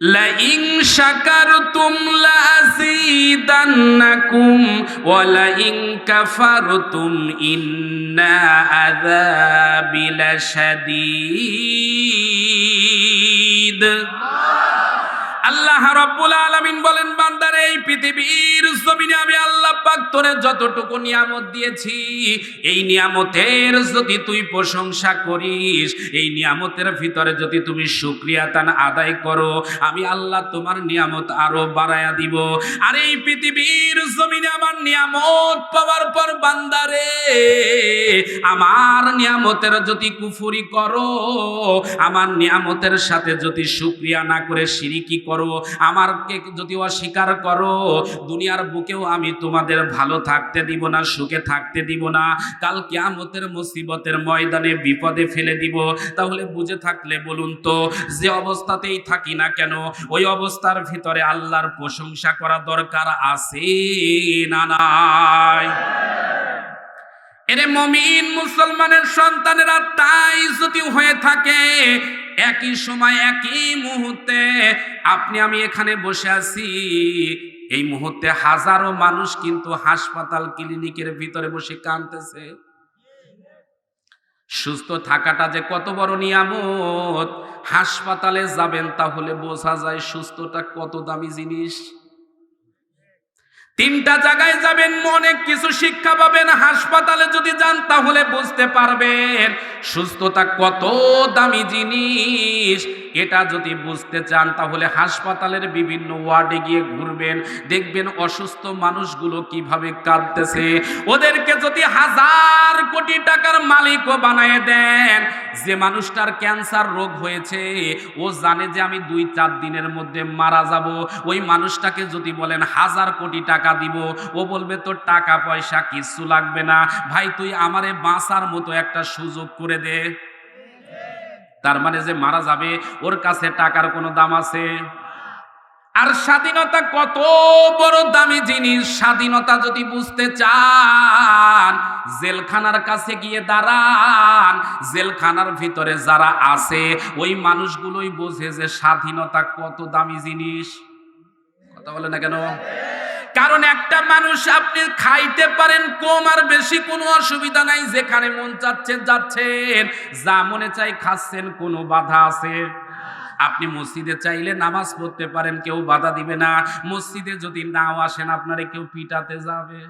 لئن شكرتم لأزيدنكم ولئن كفرتم إن عذابي لشديد আল্লাহ রব্বুল আলামিন বলেন বান্দার এই পৃথিবীর জমিনে আমি আল্লাহ পাক তোরে যতটুকু নিয়ামত দিয়েছি, এই নিয়ামতের যদি তুই প্রশংসা করিস, এই নিয়ামতের ভিতরে যদি তুমি শুক্রিয়া তান আদায় করো, আমি আল্লাহ তোমার নিয়ামত আরও দিব। আর এই পৃথিবীর জমিনে আমার নিয়ামত পাওয়ার পর বান্দারে আমার নিয়ামতের যদি কুফুরি করো, আমার নিয়ামতের সাথে যদি শুক্রিয়া না করে সিরিকি করো, আমারকে যদি অস্বীকার করো, দুনিয়ার বুকেও আমি তোমাদের ভালো থাকতে দিব না, সুখে থাকতে দিব না। কাল কিয়ামতের মুসিবতের ময়দানে বিপদে ফেলে দিব। তাহলে বুঝে থাকলে বলুন তো, যে অবস্থাতেই থাকি না কেন, ওই অবস্থার ভিতরে আল্লাহর প্রশংসা করা দরকার আছে না নাই? এরে মমিন মুসলমানের সন্তানেরা তাই যদি হয়ে থাকে একই সময়, একই মুহূর্তে আপনি, আমি এখানে বসে আছি। এই মুহূর্তে হাজারো মানুষ কিন্তু হাসপাতাল ক্লিনিকের ভিতরে বসে কাঁদতেছে। সুস্থ থাকাটা যে কত বড় নিয়ামত। হাসপাতালে যাবেন তাহলে বোঝা যায় সুস্থটা কত দামি জিনিস। তিনটা জায়গায় যাবেন, অনেক কিছু শিক্ষা পাবেন, হাসপাতালে যদি যান তাহলে বুঝতে পারবেন, সুস্থতা কত দামি জিনিস। এটা যদি বুঝতে চান, তাহলে হাসপাতালের বিভিন্ন ওয়ার্ডে গিয়ে ঘুরবেন, দেখবেন অসুস্থ মানুষগুলো কীভাবে কাঁদতেছে। ওদেরকে যদি হাজার কোটি টাকার মালিকও বানায় দেন, যে মানুষটার ক্যান্সার রোগ হয়েছে, ও জানে যে আমি দুই চার দিনের মধ্যে মারা যাব। ওই মানুষটাকে যদি বলেন, হাজার কোটি টাকা দিব ও বলবে, তোর টাকা পয়সা কিচ্ছু লাগবে না। ভাই, তুই আমারে বাঁচার মতো একটা সুযোগ করে দে। তার মানে যে মারা যাবে, ওর কাছে টাকার কোনো দাম আছে? আর স্বাধীনতা কত বড় দামি জিনিস। স্বাধীনতা যদি বুঝতে চান, জেলখানার কাছে গিয়ে দাঁড়ান। জেলখানার ভিতরে যারা আছে, ওই মানুষগুলোই বোঝে যে স্বাধীনতা কত দামি জিনিস। কথা বলে না কেন? কারণ একটা মানুষ আপনি খাইতে পারেন, কম আর বেশি কোনো অসুবিধা নাই, যেখানে মন চাচ্ছে যাচ্ছেন। যা মনে চাই খাচ্ছেন, কোনো বাধা আছে? আপনি মসজিদে চাইলে নামাজ পড়তে পারেন, কেউ বাধা দিবে না। মসজিদে যদি নাও আসেন, আপনারে কেউ পিটাতে যাবে?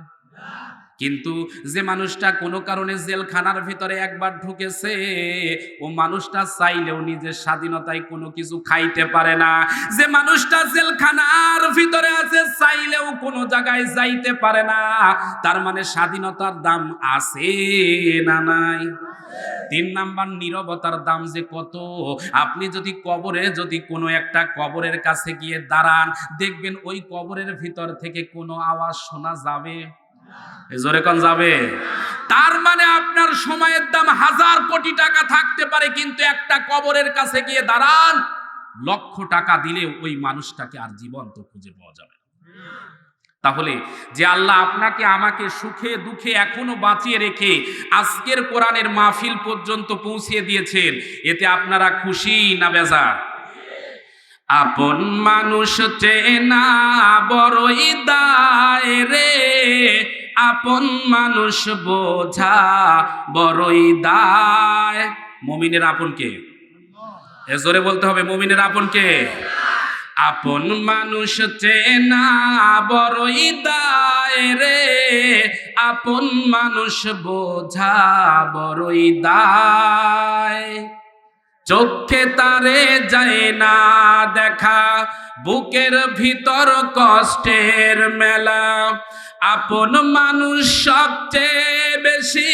কিন্তু যে মানুষটা কোনো কারণে জেলখানার ভিতরে একবার ঢুকেছে, ও মানুষটা চাইলেও নিজের স্বাধীনতায় কোনো কিছু খাইতে পারে না। যে মানুষটা জেলখানার ভিতরে আছে, চাইলেও কোনো জায়গায় যাইতে পারে না। তার মানে স্বাধীনতার দাম আছে না নাই? তিন নাম্বার, নীরবতার দাম যে কত? আপনি যদি কবরে, যদি কোনো একটা কবরের কাছে গিয়ে দাঁড়ান, দেখবেন ওই কবরের ভিতর থেকে কোনো আওয়াজ শোনা যাবে? জোরে কোন যাবে? তার মানে আপনার সময়ের দাম হাজার কোটি টাকা থাকতে পারে, কিন্তু একটা কবরের কাছে গিয়ে দাঁড়ান, লক্ষ টাকা দিলেও ওই মানুষটাকে আর জীবন্ত খুঁজে পাওয়া যাবে তাহলে যে আল্লাহ আপনাকে আমাকে সুখে দুঃখে এখনও বাঁচিয়ে রেখে আজকের কোরআনের মাহফিল পর্যন্ত পৌঁছিয়ে দিয়েছেন, এতে আপনারা খুশি না বেজার? আপন মানুষ চেনা বড়ই দায় রে আপন মানুষ বোঝা বড়ই দায়। মমিনের আপন কে? জোরে বলতে হবে, মমিনের আপন কে? আপন মানুষ চেনা বড়ই দায় রে। আপন মানুষ বোঝা বড়ই দায়। চোখে তারে যায় না দেখা, বুকের ভিতর কষ্টের মেলা। আপন মানুষ সবচেয়ে বেশি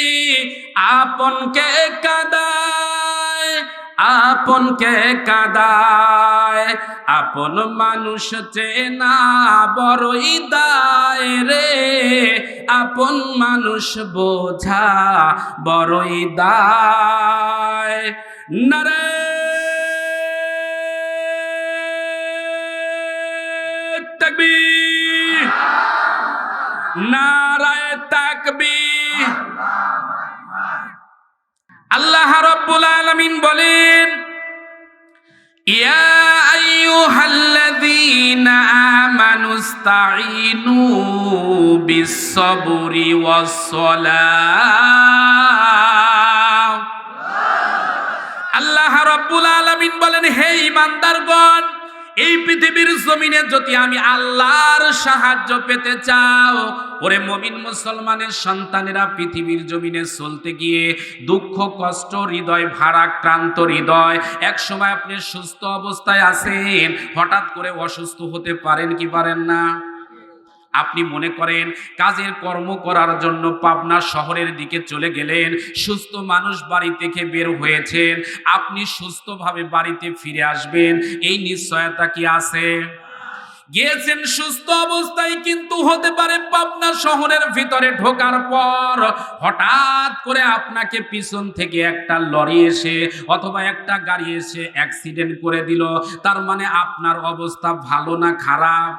আপনকে কাদায় আপনকে কাদায়। আপন মানুষ চেনা বড়ই দায় রে, আপন মানুষ বোঝা বড়ই দায়। নারে তাকবীর। নারায় তাকবীর। আল্লাহ রাব্বুল আলামিন বলেন, ইয়া আইয়ুহা আইয়ুহাল্লাযীনা আমানুস্তাঈনু বিস-সাবরি ওয়াস-সালাহ আল্লাহ রাব্বুল আলামিন বলেন, হে ইমানদারগণ এই পৃথিবীর জমিনে যদি আমি আল্লাহর সাহায্য পেতে চাও, ওরে মমিন মুসলমানের সন্তানেরা পৃথিবীর জমিনে চলতে গিয়ে দুঃখ, কষ্ট, হৃদয় ভারাক্রান্ত হৃদয়, এক সময় আপনি সুস্থ অবস্থায় আছেন, হঠাৎ করে অসুস্থ হতে পারেন কি পারেন না? আপনি মনে করেন কাজের কর্ম করার জন্য পাবনা শহরের দিকে চলে গেলেন, সুস্থ মানুষ বাড়ি থেকে বের হয়েছেন, আপনি সুস্থভাবে বাড়িতে ফিরে আসবেন, এই নিশ্চয়তা কি আছে? গিয়েছেন সুস্থ অবস্থায় কিন্তু হতে পারে পাবনা শহরের ভিতরে ঢোকার পর হঠাৎ করে আপনাকে পিছন থেকে একটা লরি এসে অথবা একটা গাড়ি এসে অ্যাক্সিডেন্ট করে দিল, তার মানে আপনার অবস্থা ভালো না খারাপ?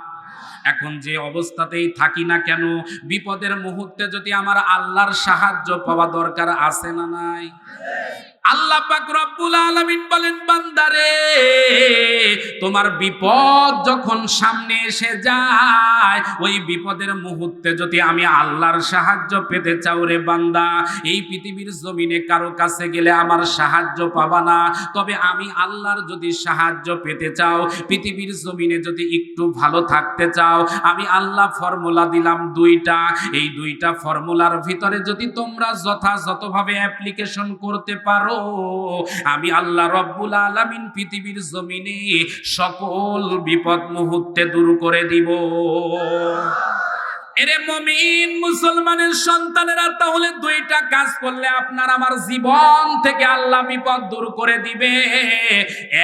এখন যে অবস্থাতেই থাকি না কেন, বিপদের মুহূর্তে যদি আমার আল্লাহর সাহায্য পাওয়া দরকার আছে না নাই? আল্লাহ পাক রব্বুল আলামিন বলেন, বান্দারে, তোমার বিপদ যখন সামনে এসে যায়, ওই বিপদের মুহূর্তে যদি আমি আল্লাহর সাহায্য পেতে চাও রে বান্দা, এই পৃথিবীর জমিনে কারও কাছে গেলে আমার সাহায্য পাবা না। তবে আমি আল্লাহর যদি সাহায্য পেতে চাও, পৃথিবীর জমিনে যদি একটু ভালো থাকতে চাও, আমি আল্লাহ ফর্মুলা দিলাম দুইটা। এই দুইটা ফর্মুলার ভিতরে যদি তোমরা যথাযথভাবে অ্যাপ্লিকেশন করতে পারো আমি আল্লাহ রব্বুল আলামিন পৃথিবীর জমিনে সকল বিপদ মুহূর্তে দূর করে দিব। এরে মমিন, মুসলমানের সন্তানেরা, তাহলে দুইটা কাজ করলে আপনার আমার জীবন থেকে আল্লাহ বিপদ দূর করে দিবে।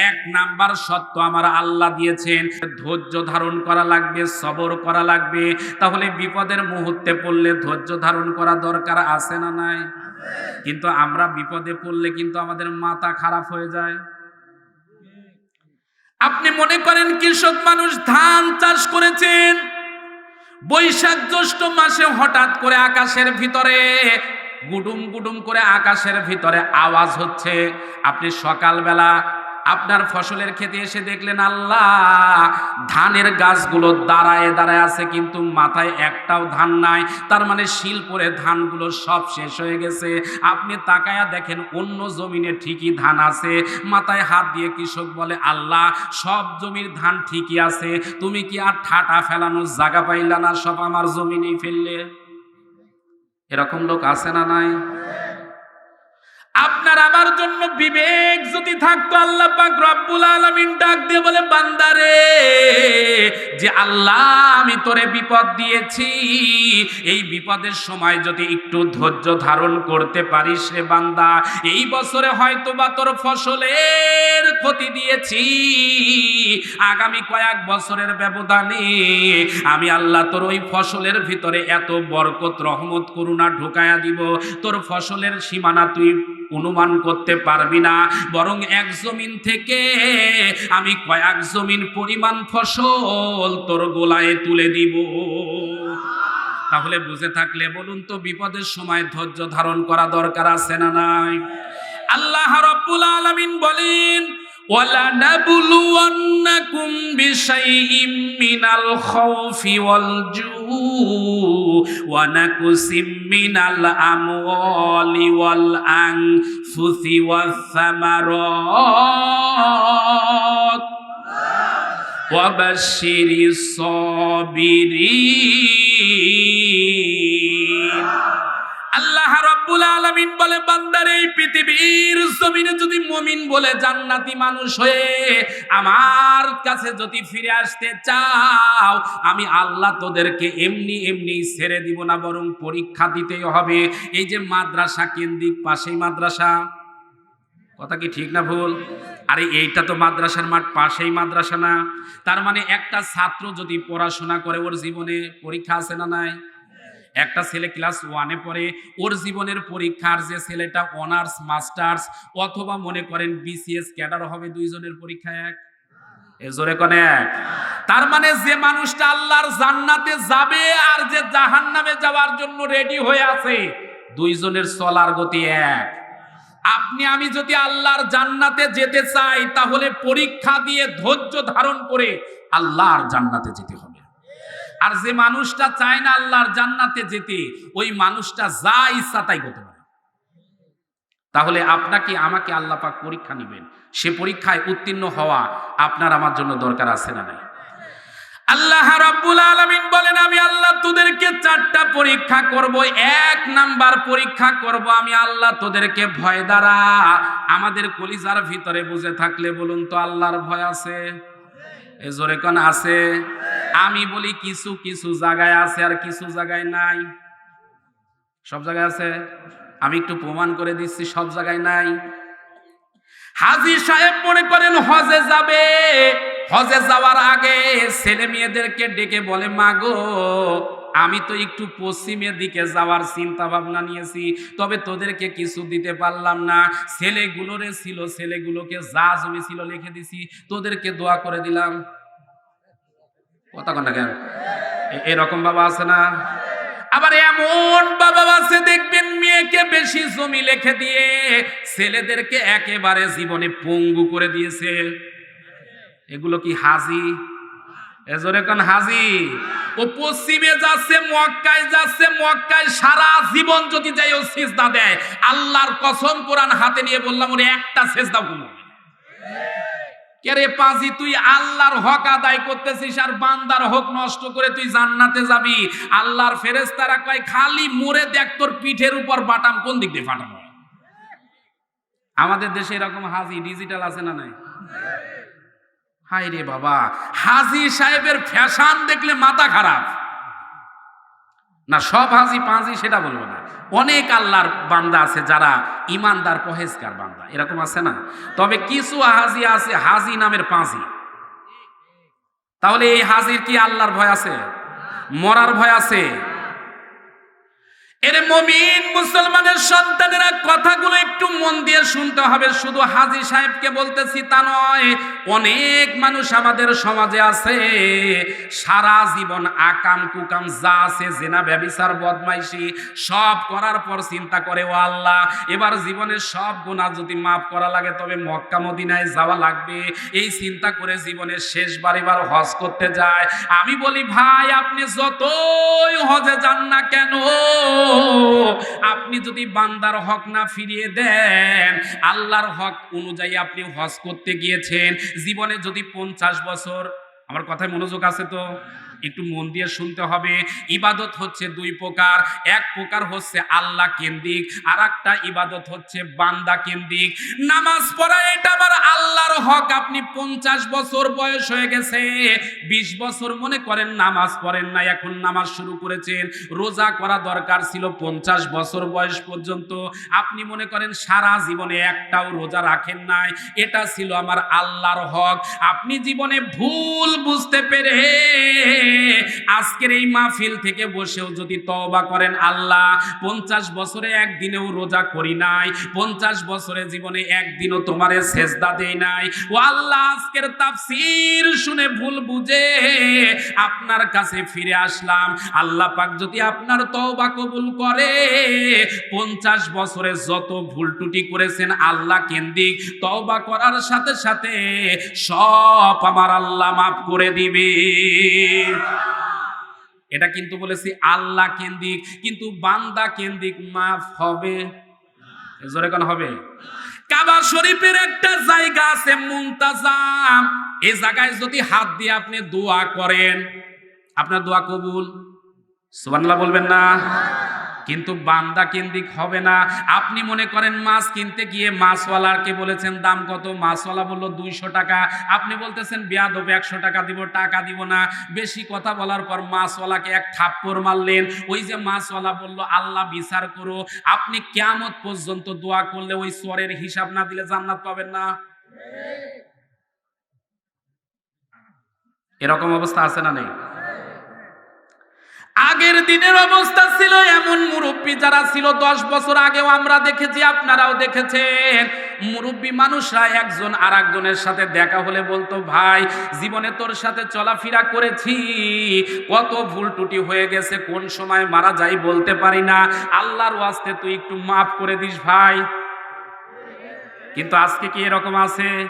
এক নাম্বার সত্য আমার আল্লাহ দিয়েছেন, ধৈর্য ধারণ করা লাগবে, সবর করা লাগবে। তাহলে বিপদের মুহূর্তে পড়লে ধৈর্য ধারণ করা দরকার আছে না নাই? কিন্তু আমরা বিপদে পড়লে কিন্তু আমাদের মাথা খারাপ হয়ে যায়। আপনি মনে করেন কৃষক মানুষ ধান চাষ করেছেন? বৈশাখ জ্যৈষ্ঠ মাসে হঠাৎ করে আকাশের ভিতরে গুডুম গুডুম করে আকাশের ভিতরে আওয়াজ হচ্ছে। আপনি সকালবেলা আপনার ফসলের খেতে এসে দেখলেন আল্লাহ, ধানের গাছগুলো দাঁড়ায় দাঁড়ায় আছে, কিন্তু মাথায় একটাও ধান নাই। তার মানে শিলপুরে ধানগুলো সব শেষ হয়ে গেছে। আপনি তাকায়া দেখেন, অন্য জমিনে ঠিকই ধান আছে। মাথায় হাত দিয়ে কৃষক বলে, আল্লাহ, সব জমির ধান ঠিকই আছে। তুমি কি আর ঠাটা ফেলানোর জায়গা পাইলা না? সব আমার জমিনেই ফেললে। এরকম লোক আছে না নাই? আপনার আমার জন্য বিবেক যদি থাকতো, আল্লাহ পাক রব্বুল আলামিন ডাক দিয়ে বলে বান্দারে যে আল্লাহ, আমি তোরে বিপদ দিয়েছি। এই বিপদের সময় যদি একটু ধৈর্য ধারণ করতে পারিস রে বান্দা, এই বছরে হয়তো বা তোর ফসলের ক্ষতি দিয়েছি। আগামী কয়েক বছরের ব্যবধানে আমি আল্লাহ তোর ওই ফসলের ভিতরে এত বরকত, রহমত, করুণা ঢুকায়া দিব। তোর ফসলের সীমানা তুই অনুমান করতে পারবি না বরং এক জমিন থেকে আমি কয়েক জমিন পরিমাণ ফসল তোর গোলায় তুলে দিব তাহলে বুঝে থাকলে বলুন তো বিপদের সময় ধৈর্য ধারণ করা দরকার আছে না নাই আল্লাহ রাব্বুল আলামিন বলেন وَلَنَبْلُوَنَّكُمْ بِشَيْءٍ مِّنَ الْخَوْفِ وَالْجُوعِ وَنَقْصٍ مِّنَ الْأَمْوَالِ وَالْأَنفُسِ وَالثَّمَرَاتِ وَبَشِّرِ الصَّابِرِينَ আল্লাহ রাব্বুল আলামিন বলে, বান্দার, এই পৃথিবীর জমিনে যদি মমিন বলে জান্নাতি মানুষ হয়ে আমার কাছে যদি ফিরে আসতে চাও, আমি আল্লাহ তোদেরকে এমনি এমনি ছেড়ে দিব না, বরং পরীক্ষা দিতেই হবে। এই যে মাদ্রাসা কেন্দ্রিক পাশেই মাদ্রাসা, কথা কি ঠিক না ভুল? আরে, এইটা তো মাদ্রাসার মাঠ, পাশেই মাদ্রাসা না। তার মানে একটা ছাত্র যদি পড়াশোনা করে, ওর জীবনে পরীক্ষা আছে না নাই? একটা ছেলে ক্লাস ওয়ানে পড়ে, ওর জীবনের পরীক্ষার যে ছেলেটা অনার্স মাস্টার্স অথবা মনে করেন বিসিএস ক্যাডার হবে, দুইজনের পরীক্ষা এক? জোরে এক। তার মানে যে মানুষটা আল্লাহর জান্নাতে যাবে আর যে জাহান্নামে যাওয়ার জন্য রেডি হয়ে আছে, দুইজনের চলার গতি এক। আপনি, আমি যদি আল্লাহর জান্নাতে যেতে চাই, তাহলে পরীক্ষা দিয়ে ধৈর্য ধারণ করে আল্লাহর জান্নাতে যেতে হবে। আর যে মানুষটা চায় না আল্লাহর জান্নাতে যেতে, ওই মানুষটা যা ইচ্ছা তাই করতে পারে। তাহলে আপনাকে আমাকে আল্লাহ পাক পরীক্ষা নেবেন? সে পরীক্ষায় উত্তীর্ণ হওয়া আপনার আমার জন্য দরকার আছে না নাই? আল্লাহ রাব্বুল আলামিন বলেন, আমি আল্লাহ তোদেরকে চারটা পরীক্ষা করব, এক নাম্বার পরীক্ষা করব আমি আল্লাহ তোদেরকে ভয় দ্বারা। আমাদের কলিজার ভিতরে বুঝে থাকলে বলুন তো আল্লাহর ভয় আছে? এ জোরে কন আছে? আমি বলি কিছু কিছু জায়গায় আছে আর কিছু জায়গায় নাই। সব জায়গায় আছে? আমি একটু প্রমাণ করে দিচ্ছি, সব জায়গায় নাই। হাজি সাহেব মনে করেন হজে যাবে। হজে যাওয়ার আগে ছেলে মেয়েদেরকে ডেকে বলে মাগো আমি তো একটু পশ্চিমের দিকে যাওয়ার চিন্তা ভাবনা নিয়েছি, তবে তোদেরকে কিছু দিতে পারলাম না। ছেলেগুলোরে ছিল, ছেলেগুলোকে যা জমি ছিল লিখে দিছি, তোদেরকে দোয়া করে দিলাম। কথা কন্যা কেন? এরকম বাবা আছে না? আবার এমন বাবা আছে, দেখবেন মেয়েকে বেশি জমি লিখে দিয়ে ছেলেদেরকে একেবারে জীবনে পঙ্গু করে দিয়েছে। এগুলো কি হাজি? এজরে কোন হাজি? ও পশ্চিমে যাচ্ছে, মক্কায় যাচ্ছে, মক্কায় সারা জীবন যদি যাই ও সিজদা দেয়, আল্লাহর কসম কোরআন হাতে নিয়ে বললাম, ওরে একটা সেজদা কমবে কেরে পাজি, তুই আল্লাহর হক আদায় করতেছিস আর বান্দার হক নষ্ট করে তুই জান্নাতে যাবি? আল্লাহর ফেরেশতারা কয়, খালি মরে দেখ তোর পিঠের উপর বাটাম কোন দিক দিয়ে ফাটানো আমাদের দেশে এরকম হাজি ডিজিটাল আছে না নাই? হাই রে বাবা, হাজি সাহেবের ফ্যাশন দেখলে মাথা খারাপ। না, সব হাজি পাঁজি সেটা বলব না। অনেক আল্লাহর বান্দা আছে যারা ইমানদার, পহেজগার বান্দা। এরকম আছে না? তবে কিছু হাজি আছে, হাজি নামের পাঁজি। তাহলে এই হাজির কি আল্লাহর ভয় আছে? মরার ভয় আছে? এর মমিন মুসলমানের সন্তানেরা কথাগুলো একটু মন দিয়ে শুনতে হবে। শুধু হাজি সাহেবকে বলতেছি তা নয়, অনেক মানুষ আমাদের সমাজে আছে, সারা জীবন আকাম কুকাম যা আছে, জেনা, ব্যবিচার, বদমাইশি, সব করার পর চিন্তা করে, ও আল্লাহ, এবার জীবনের সব গুণা যদি মাফ করা লাগে, তবে মক্কা, মদিনায় যাওয়া লাগবে। এই চিন্তা করে জীবনের শেষবার এবার হজ করতে যায়। আমি বলি, ভাই, আপনি যতই হজে যান না কেন আপনি যদি বান্দার হক না ফিরিয়ে দেন, আল্লাহর হক অনুযায়ী আপনি হজ করতে গিয়েছেন, জীবনে যদি পঞ্চাশ বছর, আমার কথায় মনোযোগ আছে তো? একটু মন দিয়ে শুনতে হবে। ইবাদত হচ্ছে দুই প্রকার। এক প্রকার হচ্ছে আল্লাহ কেন্দ্রিক আর একটা ইবাদত হচ্ছে বান্দা কেন্দ্রিক। নামাজ পড়া, এটা আবার আল্লাহর হক। আপনি পঞ্চাশ বছর বয়স হয়ে গেছে, বিশ বছর মনে করেন নামাজ পড়েন না এখন নামাজ শুরু করেছেন। রোজা করা দরকার ছিল পঞ্চাশ বছর বয়স পর্যন্ত। আপনি মনে করেন সারা জীবনে একটাও রোজা রাখেন নাই, এটা ছিল আমার আল্লাহর হক। আপনি জীবনে ভুল বুঝতে পেরে আজকের এই মাহফিল থেকে বসেও যদি তওবা করেন আল্লাহ, পঞ্চাশ বছরে একদিনেও রোজা করি নাই, পঞ্চাশ বছরে জীবনে একদিনও তোমারে সেজদা দেই নাই। ও আল্লাহ, আজকের তাফসীর শুনে ভুল বুঝে আপনার কাছে ফিরে আসলাম। আল্লাহ পাক যদি আপনার তওবা কবুল করে, পঞ্চাশ বছরে যত ভুল টুটি করেছেন আল্লাহ কেন্দ্রিক তওবা করার সাথে সাথে সব আমার আল্লাহ মাফ করে দিবে। এটা কিন্তু বলেছি আল্লাহ কেন্দ্রিক, কিন্তু বান্দা কেন্দ্রিক মাফ হবে। জোরে কেন হবে? কাবা শরীফের একটা জায়গা আছে মুমতাজাম এই জায়গায় যদি হাত দিয়ে আপনি দোয়া করেন, আপনার দোয়া কবুল? সুবহানাল্লাহ বলবেন না? কিন্তু বান্দা কেন্দ্রিক হবে না। আপনি মনে করেন মাছ কিনতে গিয়ে মাছওয়ালাকে বলেছেন, দাম কত? মাছওয়ালা বলল, দুইশো টাকা। আপনি বলতেছেন, বেয়াদব, একশো টাকা দিব টাকা দিব না। বেশি কথা বলার পর মাছওয়ালাকে এক থাপ্পড় মারলেন। ওই যে মাছওয়ালা বলল, আল্লাহ বিচার করো, আপনি কেমত পর্যন্ত দোয়া করলে ওই চরের হিসাব না দিলে জান্নাত পাবেন না। এরকম অবস্থা আছে না নেই? আগের দিনের অবস্থা ছিল এমন মুরব্বী যারা ছিল দশ বছর আগেও আমরা দেখেছি, আপনারাও দেখেছেন। মুরব্বী মানুষরা একজন আর একজনের সাথে দেখা হলে বলতো, ভাই, জীবনে তোর সাথে চলাফেরা করেছি। কত ভুল টুটি হয়ে গেছে, কোন সময় মারা যাই বলতে পারি না। আল্লাহর ওয়াস্তে তুই একটু মাফ করে দিস, ভাই। কিন্তু আজকে কি এরকম আছে?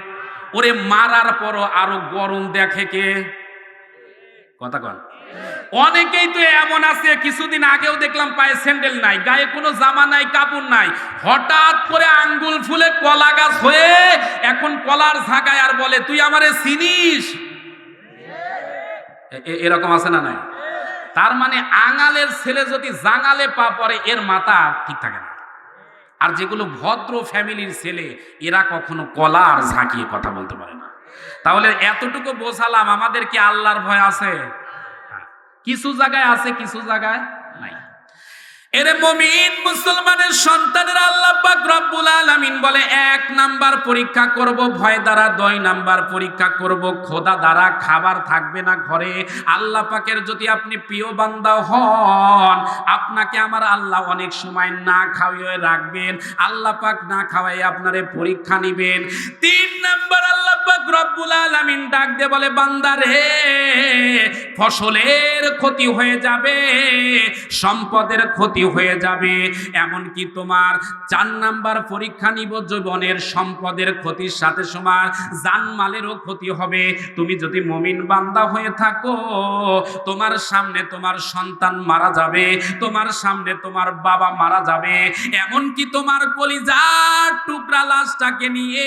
ওরে মারার পরও আরও গরম দেখে কে? কথা কন। অনেকেই তো এমন আছে, কিছুদিন আগেও দেখলাম পায়ে স্যান্ডেল নাই, গায়ে কোনো জামা নাই, কাপড় নাই। হঠাৎ করে আঙ্গুল ফুলে কলা গাছ হয়ে এখন কলার ঝাঁকায় আর বলে, তুই আমারে চিনিস? এরকম আছে না নাই? তার মানে আঙালের ছেলে যদি জাঙালে পা পড়ে এর মাথা ঠিক থাকে না। আর যেগুলো ভদ্র ফ্যামিলির ছেলে, এরা কখনো কলা আর ঝাঁকিয়ে কথা বলতে পারে না। তাহলে এতটুকু বোঝালাম, আমাদের কি আল্লাহর ভয় আছে। কিছু জায়গায় আছে, কিছু জায়গায় নাই। এরে মমিন, মুসলমানের সন্তানের আল্লাহ পাক রব্বুল আলামিন বলে, এক নাম্বার পরীক্ষা করব, ভয় দ্বারা, দুই নাম্বার পরীক্ষা করব, খোদা দ্বারা, খাবার থাকবে না ঘরে। আল্লাহ পাকের যদি আপনি প্রিয় বান্দা হন, আপনাকে আমার আল্লাহ অনেক সময় না খাওয়িয়ে রাখবেন। আল্লাহ পাক না খাওয়াই আপনারে পরীক্ষা নিবেন। তিন নাম্বার আল্লাহ পাক রব্বুল আলামিন ডাক দিয়ে বলে, বান্দা রে ফসলের ক্ষতি হয়ে যাবে, সম্পদের ক্ষতি হয়ে যাবে। এমনকি তোমার চার নাম্বার পরীক্ষা নিব জীবনের সম্পদের ক্ষতির সাথে সমান জানমালেরও ক্ষতি হবে। তুমি যদি মমিন বান্দা হয়ে থাকো, তোমার সামনে তোমার সন্তান মারা যাবে, তোমার সামনে তোমার বাবা মারা যাবে। এমনকি তোমার কলিজার টুকরা লাশটাকে নিয়ে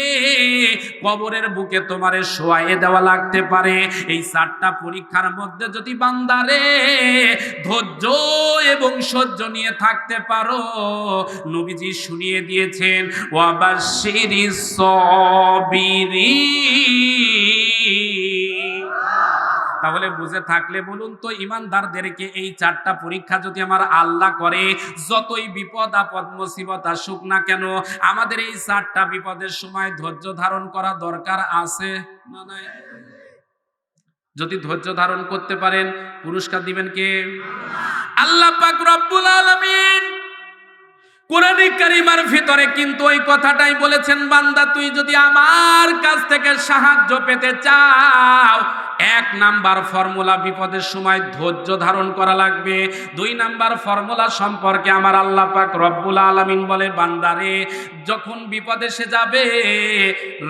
কবরের বুকে তোমারে শোয়াইয়ে দেওয়া লাগতে পারে। এই চারটা পরীক্ষার মধ্যে যদি বান্দারে ধৈর্য এবং সহ্য নিয়ে থাকতে পারো, নবীজি শুনিয়ে দিয়েছেন ওয়াবাশিরি সবিরি। তাহলে বুঝে থাকলে বলুন তো, ইমানদারদেরকে এই চারটা পরীক্ষা যদি আমার আল্লাহ করে, যতই বিপদ আপদ মুসিবত আসুক না কেন, আমাদের এই চারটা বিপদের সময় ধৈর্য ধারণ করা দরকার আছে না নাই? যদি ধৈর্য ধারণ করতে পারেন, পুরস্কার দিবেন কে? আল্লাহ পাক রব্বুল আলামিন কোরআনে কারিমার ভিতরে কিন্তু ওই কথাটাই বলেছেন, বান্দা, তুই যদি আমার কাছ থেকে সাহায্য পেতে চাও এক নাম্বার ফর্মুলা বিপদের সময় ধৈর্য ধারণ করা লাগবে। দুই নাম্বার ফর্মুলা সম্পর্কে আমার আল্লাহ পাক রব্বুল আলামিন বলে, বান্দারে, যখন বিপদে সে যাবে,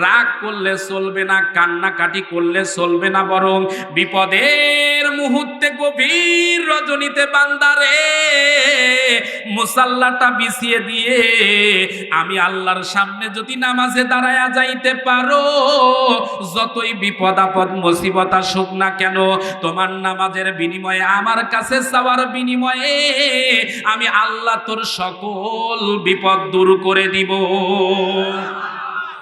রাগ করলে চলবে না, কান্নাকাটি করলে চলবে না বরং বিপদের মুহূর্তে গভীর রজনীতে বান্দারে, মুসাল্লাটা বিছিয়ে দিয়ে আমি আল্লাহর সামনে যদি নামাজে দাঁড়ায়া যাইতে পারো, যতই বিপদ আপদ, মুসিবত আসুক না কেন? তোমার নামাজের বিনিময়ে, আমার কাছে চাওয়ার বিনিময়ে আমি আল্লাহ তোর সকল বিপদ দূর করে দিব।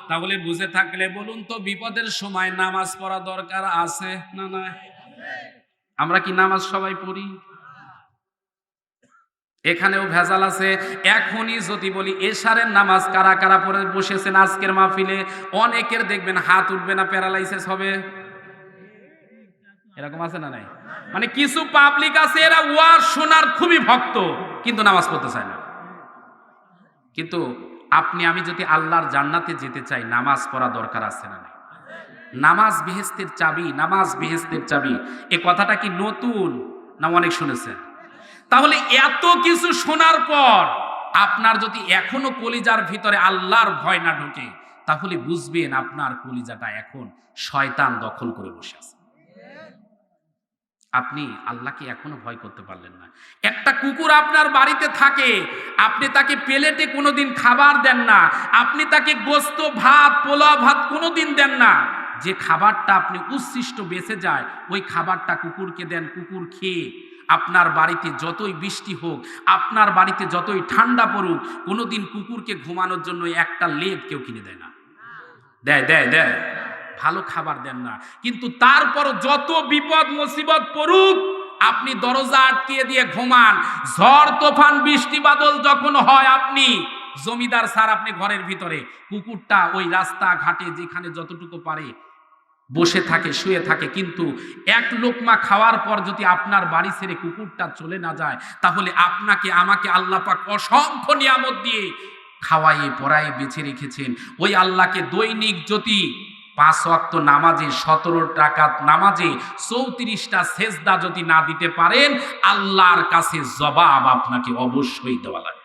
তাহলে বুঝে থাকলে বলুন তো, বিপদের সময় নামাজ পড়া দরকার আছে না না আমরা কি নামাজ সবাই পড়ি? এখানেও ভেজাল আছে। এখনই যদি বলি, এশারের নামাজ কারা কারা পড়ে বসেছেন আজকের মাহফিলে, অনেকের দেখবেন হাত উঠবে না, প্যারালাইসিস হবে। এরকম আছে না নাই? মানে কিছু পাবলিক আছে, এরা ওয়াজ শোনার খুবই ভক্ত, কিন্তু নামাজ পড়তে চায় না। কিন্তু আপনি, আমি যদি আল্লাহর জান্নাতে যেতে চাই, নামাজ পড়া দরকার আছে না নাই? নামাজ বেহেস্তের চাবি, নামাজ বেহেস্তের চাবি। এ কথাটা কি নতুন না অনেক শুনেছেন? তাহলে এত কিছু শোনার পর আপনার যদি এখনও কলিজার ভিতরে আল্লাহর ভয় না ঢোকে, তাহলে বুঝবেন আপনার কলিজাটা এখন শয়তান দখল করে বসে আছে। আপনি আল্লাহকে এখনও ভয় করতে পারলেন না। একটা কুকুর আপনার বাড়িতে থাকে, আপনি তাকে প্লেটে কোনোদিন খাবার দেন না, আপনি তাকে গোস্ত, ভাত পোলা ভাত কোনোদিন দেন না। যে খাবারটা আপনি উচ্ছিষ্ট বেঁচে যায়, ওই খাবারটা কুকুরকে দেন, কুকুর খেয়ে আপনার বাড়িতে যতই বৃষ্টি হোক, আপনার বাড়িতে যতই ঠান্ডা পড়ুক, কোনোদিন কুকুরকে ঘুমানোর জন্য একটা লেপ কেউ কিনে দেয় না। দেয় দেয় দেয়। ভালো খাবার দেন না। কিন্তু তারপর যত বিপদ মুসিবত পড়ুক, আপনি দরজা আটকিয়ে দিয়ে ঘুমান। ঝড়, তোফান, বৃষ্টি, বাদল যখন হয় আপনি, জমিদার স্যার আপনি ঘরের ভিতরে। কুকুরটা ওই রাস্তা ঘাটে যেখানে যতটুকু পারে বসে থাকে, শুয়ে থাকে। কিন্তু এক লোকমা খাওয়ার পর যদি আপনার বাড়ি ছেড়ে কুকুরটা চলে না যায়, তাহলে আপনাকে, আমাকে আল্লাহ পাক অসংখ্য নিয়ামত দিয়ে খাওয়াইয়ে, পড়াইয়ে, বেছে রেখেছেন। ওই আল্লাহকে দৈনিক যদি পাঁচ ওয়াক্ত নামাজে সতেরো টাকা নামাজে চৌত্রিশটা সেজদা যদি না দিতে পারেন, আল্লাহর কাছে জবাব আপনাকে অবশ্যই দেওয়া লাগবে।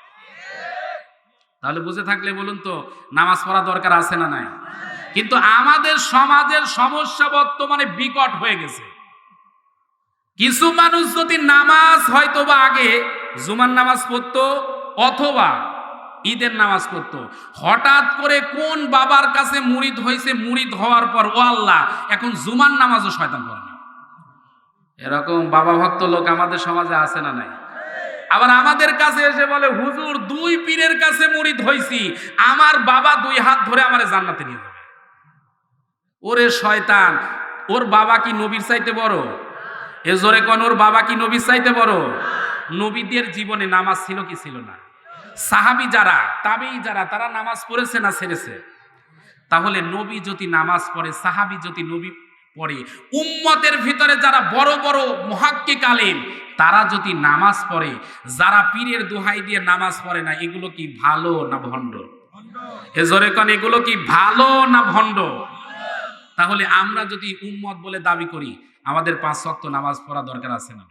তাহলে বুঝে থাকলে বলুন তো, নামাজ পড়া দরকার আছে না নাই? কিন্তু আমাদের সমাজের সমস্যা বর্তমানে বিকট হয়ে গেছে। কিছু মানুষ যদি নামাজ হয়তো বা আগে জুমার নামাজ পড়তো, অথবা ঈদের নামাজ পড়তো। হঠাৎ করে কোন বাবার কাছে মুরিদ হয়েছে, মুরিদ হওয়ার পর, ও আল্লাহ, এখন জুমার নামাজও শয়তান করে না। এরকম বাবা ভক্ত লোক আমাদের সমাজে আছে না নাই? আবার আমাদের কাছে এসে বলে, হুজুর, দুই পীরের কাছে মুরিদ হইছি আমার বাবা দুই হাত ধরে আমারে জান্নাতে নিয়ে যাবে। ওরে শয়তান, ওর বাবা কি নবীর চাইতে বড়? এ জোরে কোন, ওর বাবা কি নবীর চাইতে বড়? নবীদের জীবনে নামাজ ছিল কি ছিল না? সাহাবি যারা, তাবেই যারা, তারা নামাজ পড়েছে না ছেড়েছে? তাহলে নবী যদি নামাজ পড়ে, সাহাবি যদি নবী পড়ে, উম্মতের ভিতরে যারা বড় বড় মহাক্কিক আলেম, তারা যদি নামাজ পড়ে, যারা পীরের দোহাই দিয়ে নামাজ পড়ে না, এগুলো কি ভালো না ভণ্ড? এ জোরে কন, এগুলো কি ভালো না ভণ্ড? তাহলে আমরা যদি উম্মত বলে দাবি করি, আমাদের পাঁচ শক্ত নামাজ পড়া দরকার আছে না